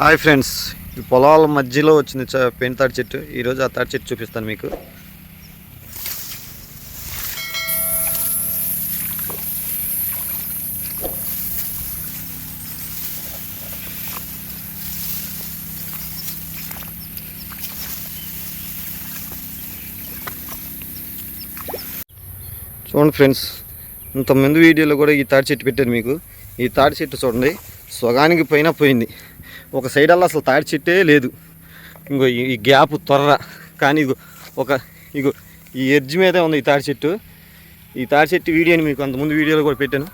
Hi friends ఈ పొలాల మధ్యలో వచ్చింది చ- పెన్ తాడి చెట్టు. ఈరోజు ఆ తాడి చెట్టు చూపిస్తాను మీకు. చూడండి ఫ్రెండ్స్ ఇంతకుముందు వీడియోలో కూడా ఈ తాడి చెట్టు పెట్టాను మీకు. ఈ తాడి చెట్టు చూడండి. సగానికి పైన పోయింది. ఒక సైడ్ అలా అసలు తాడి చెట్టే లేదు. ఇంకో ఈ- గ్యాప్ త్వర కానీ ఇగో ఒక ఇగో ఈ ఎడ్జ్ మీదే ఉంది ఈ తాడి చెట్టు. ఈ తాడి చెట్టు వీడియోని మీకు అంతకుముందు వీడియోలో కూడా పెట్టాను.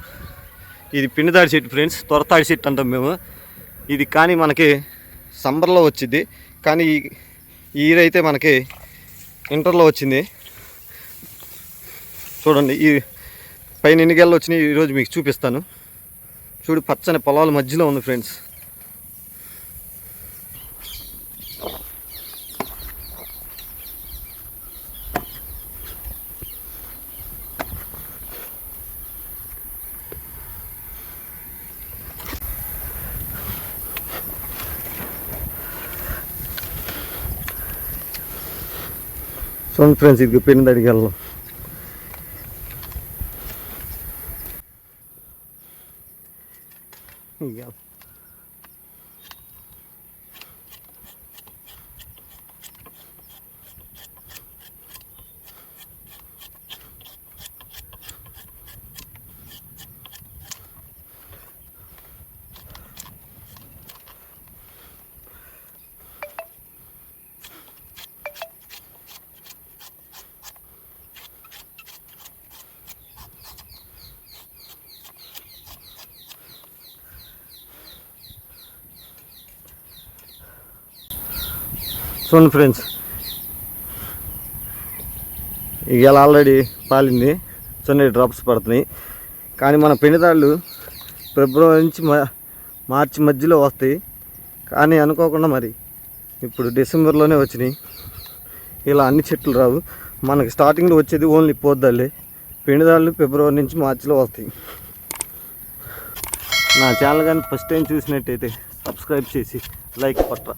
ఇది పిండి తాడి చెట్టు ఫ్రెండ్స్ త్వర తాడి చెట్టు అంటాం మేము. ఇది కానీ మనకి సంబర్లో వచ్చింది. కానీ ఈ ఈ ఇయర్ అయితే మనకి ఇంటర్లో వచ్చింది. చూడండి ఈ పైన ఎన్ని గెలలు వచ్చినాయి ఈరోజు మీకు చూపిస్తాను. చూడు పచ్చని పొలాల మధ్యలో ఉంది ఫ్రెండ్స్. చూడండి ఫ్రెండ్స్ ఇది やば చూడండి ఫ్రెండ్స్. ఇవాళ ఆల్రెడీ పాలింది. చిన్న డ్రాప్స్ పడుతున్నాయి. కానీ మన పెండితాళ్ళు ఫిబ్రవరి నుంచి మా- మార్చి మధ్యలో వస్తాయి. కానీ అనుకోకుండా మరి ఇప్పుడు డిసెంబర్లోనే వచ్చినాయి. ఇలా అన్ని చెట్లు రావు. మనకి స్టార్టింగ్లో వచ్చేది ఓన్లీ పోద్దల్లే పెండిదాళ్ళు ఫిబ్రవరి నుంచి మార్చిలో వస్తాయి. నా ఛానల్ కానీ ఫస్ట్ టైం చూసినట్టయితే సబ్స్క్రైబ్ చేసి లైక్ పట్టరా